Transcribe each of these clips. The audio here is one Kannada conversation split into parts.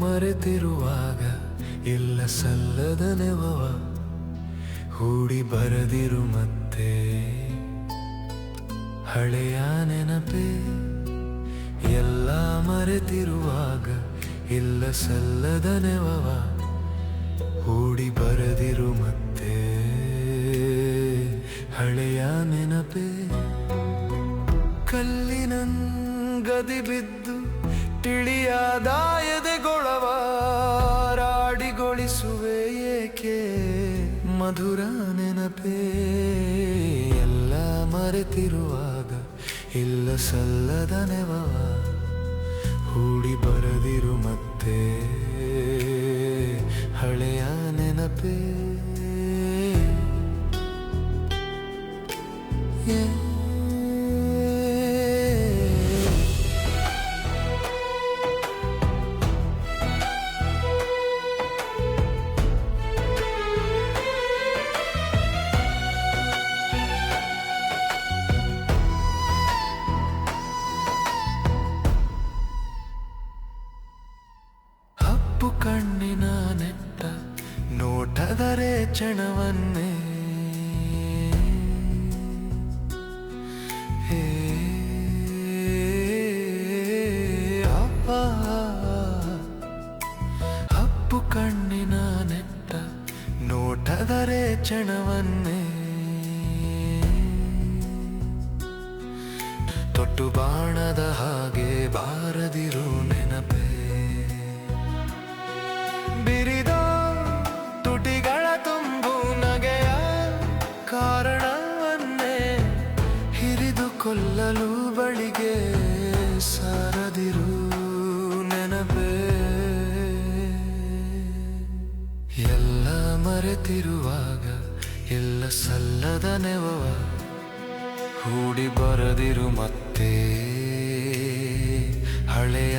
ಮರೆತಿರುವಾಗ ಇಲ್ಲ ಸಲ್ಲದ ನೆವವ, ಹೂಡಿ ಬರದಿರು ಮತ್ತೆ. ಹಳೆಯ ನೆನಪೇ ಎಲ್ಲ ಮರೆತಿರುವಾಗ ಇಲ್ಲ ಸಲ್ಲದ ನೆವವ, ಹೂಡಿ ಬರದಿರು ಮತ್ತೆ. ಹಳೆಯ ನೆನಪೇ ಕಲ್ಲಿನಂಗದಿ ಬಿದ್ದು ತಿಳಿಯಾದ ಎದೆಗೊಳವ ರಾಡಿಗೊಳಿಸುವೆ ಏಕೆ? ಮಧುರ ನೆನಪೇ. ಎಲ್ಲ ಮರೆತಿರುವಾಗ ಇಲ್ಲ ಸಲ್ಲದ ನೆವ ಹೂಡಿ ಬರದಿರು ಮತ್ತೆ ಹಳೆಯ ನೆನಪೇ. Yeah. ನೋಟದರೆ ಕ್ಷಣವನ್ನೇ. ಹಪ್ಪು ಕಣ್ಣಿನ ನೆಟ್ಟ ಚಣವನ್ನೆ ತೊಟ್ಟು ಬಾಣದ ಹಾಗೆ ಬಾರದಿರು ಎಲ್ಲ ಮರೆತಿರುವಾಗ ಎಲ್ಲ ಸಲ್ಲದ ನೆವವ ಹೂಡಿ ಬರದಿರು ಮತ್ತೆ ಹಳೆಯ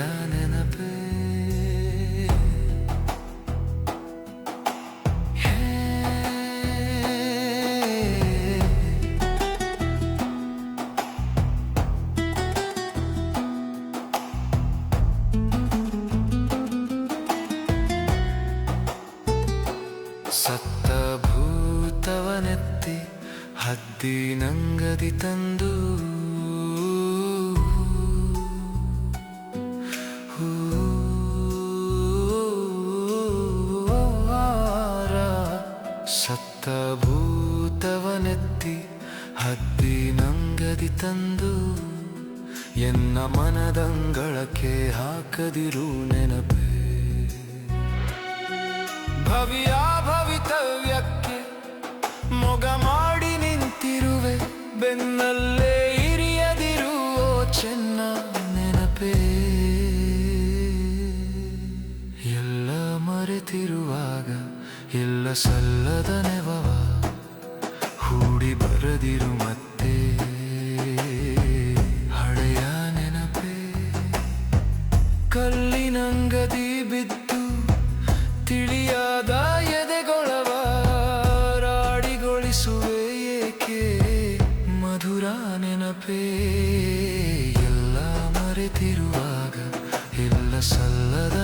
ಹದ್ದಿ ನಂಗದಿ ತಂದು. ಹೂವಾರ ಸತ್ತ ಭೂತವನೆತ್ತಿ ಹದ್ದಿ ನಂಗದಿ ತಂದು. ಎನ್ನ ಮನದಂಗಳಕ್ಕೆ ಹಾಕದಿರು ನೆನಪೇ. ಭವಿಯ ಬೆನ್ನಲ್ಲೇ ಇರಿಯದಿರು ಓ ಚೆನ್ನ ನೆನಪೇ. ಎಲ್ಲ ಮರೆತಿರುವಾಗ, ಎಲ್ಲ ಸಲ್ಲದ ನೆವವ, ಹೂಡಿ ಬರದಿರು ಮತ್ತೆ. ಹಳೆಯ ನೆನಪೇ. ಕಲ್ಲಿನಂಗದಿ ಬಿದ್ದು, ತಿಳಿಯಾದ ನೆನಪೇ ಎಲ್ಲ ಮರೆತಿರುವಾಗ ಎಲ್ಲ ಸಲ್ಲದ